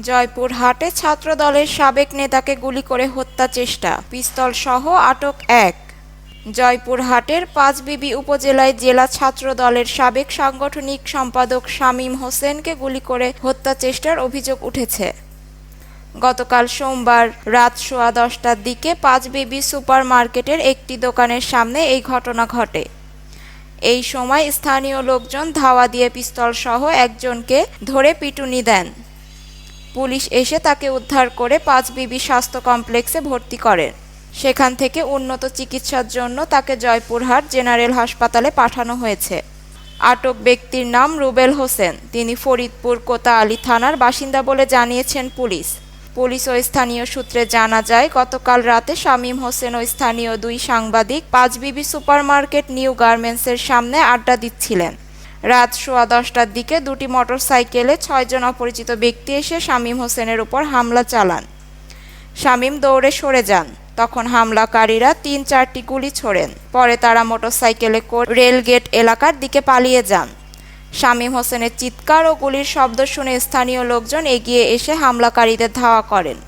জয়পুরহাটে ছাত্রদলের সাবেক নেতাকে গুলি করে হত্যা চেষ্টা। পিস্তল সহ আটক এক। জয়পুরহাটের পাঁচবিবি উপজেলায় জেলা ছাত্র দলের সাবেক সাংগঠনিক সম্পাদক শামীম হোসেনকে গুলি করে হত্যা চেষ্টার অভিযোগ উঠেছে। গতকাল সোমবার রাত সোয়া দশটার দিকে পাঁচবিবি সুপার মার্কেটের একটি দোকানের সামনে এই ঘটনা ঘটে। এই সময় স্থানীয় লোকজন ধাওয়া দিয়ে পিস্তল সহ একজনকে ধরে পিটুনি দেন। পুলিশ এসে তাকে উদ্ধার করে পাঁচবিবি স্বাস্থ্য কমপ্লেক্সে ভর্তি করেন সেখান থেকে উন্নত চিকিৎসার জন্য তাকে জয়পুরহাট জেনারেল হাসপাতালে পাঠানো হয়েছে। আটক ব্যক্তির নাম রুবেল হোসেন। তিনি ফরিদপুর কোতা আলী থানার বাসিন্দা বলে জানিয়েছেন পুলিশ। পুলিশ ও স্থানীয় সূত্রে জানা যায়, গতকাল রাতে শামীম হোসেন ও স্থানীয় দুই সাংবাদিক পাঁচবিবি সুপারমার্কেট নিউ গার্মেন্টসের সামনে আড্ডা দিচ্ছিলেন। রাত সোয়া দশটার দিকে দুটি মোটরসাইকেলে ছয়জন অপরিচিত ব্যক্তি এসে শামীম হোসেনের উপর হামলা চালান। শামীম দৌড়ে সরে যান। তখন হামলাকারীরা তিন চারটি গুলি ছোড়েন। পরে তারা মোটরসাইকেলে রেলগেট এলাকার দিকে পালিয়ে যান। শামীম হোসেনের চিৎকার ও গুলির শব্দ শুনে স্থানীয় লোকজন এগিয়ে এসে হামলাকারীদের ধাওয়া করেন।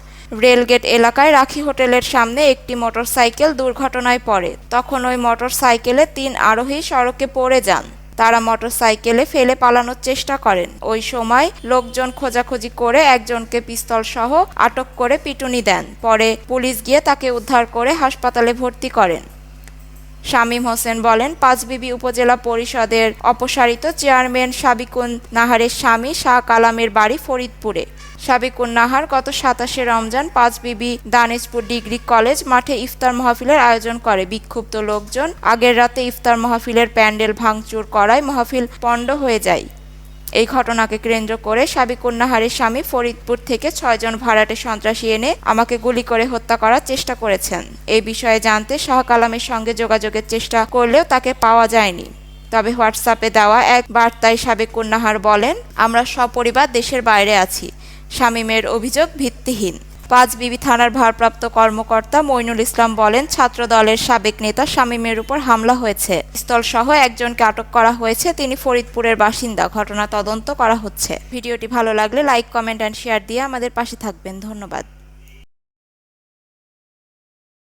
রেলগেট এলাকায় রাখি হোটেলের সামনে একটি মোটরসাইকেল দুর্ঘটনায় পড়ে। তখন ওই মোটরসাইকেলে তিন আরোহী সড়কে পড়ে যান। তারা মোটরসাইকেলে ফেলে পালানোর চেষ্টা করেন। ওই সময় লোকজন খোঁজাখুঁজি করে একজনকে পিস্তল সহ আটক করে পিটুনি দেন। পরে পুলিশ গিয়ে তাকে উদ্ধার করে হাসপাতালে ভর্তি করেন। শামীম হোসেন বলেন, পাঁচবিবি উপজেলা পরিষদের অপসারিত চেয়ারম্যান সাবিকুন নাহারের স্বামী শাহ কালামের বাড়ি ফরিদপুরে। সাবিকুন নাহার গত সাতাশে রমজান পাঁচবিবি দানেশপুর ডিগ্রি কলেজ মাঠে ইফতার মাহফিলের আয়োজন করে। বিক্ষুব্ধ লোকজন আগের রাতে ইফতার মাহফিলের প্যান্ডেল ভাঙচুর করায় মাহফিল পণ্ড হয়ে যায়। এই ঘটনাকে কেন্দ্র করে সাবেক কন্যাহারের স্বামী ফরিদপুর থেকে ছয়জন ভাড়াটে সন্ত্রাসী এনে আমাকে গুলি করে হত্যা করার চেষ্টা করেছেন। এই বিষয়ে জানতে শাহকালামের সঙ্গে যোগাযোগের চেষ্টা করলেও তাকে পাওয়া যায়নি। তবে হোয়াটসঅ্যাপে দেওয়া এক বার্তায় সাবেক কন্যাহার বলেন, আমরা সপরিবার দেশের বাইরে আছি। শামীমের অভিযোগ ভিত্তিহীন। পাঁচ বিবি থানার ভারপ্রাপ্ত কর্মকর্তা মইনুল ইসলাম বলেন ছাত্র দলের সাবেক নেতা শামীমের উপর হামলা হয়েছে। স্থল সহ একজনকে আটক করা হয়েছে। তিনি ফরিদপুরের বাসিন্দা। ঘটনা তদন্ত করা হচ্ছে। ভিডিওটি ভালো লাগলে লাইক, কমেন্ট, অ্যান্ড শেয়ার দিয়ে আমাদের পাশে থাকবেন। ধন্যবাদ।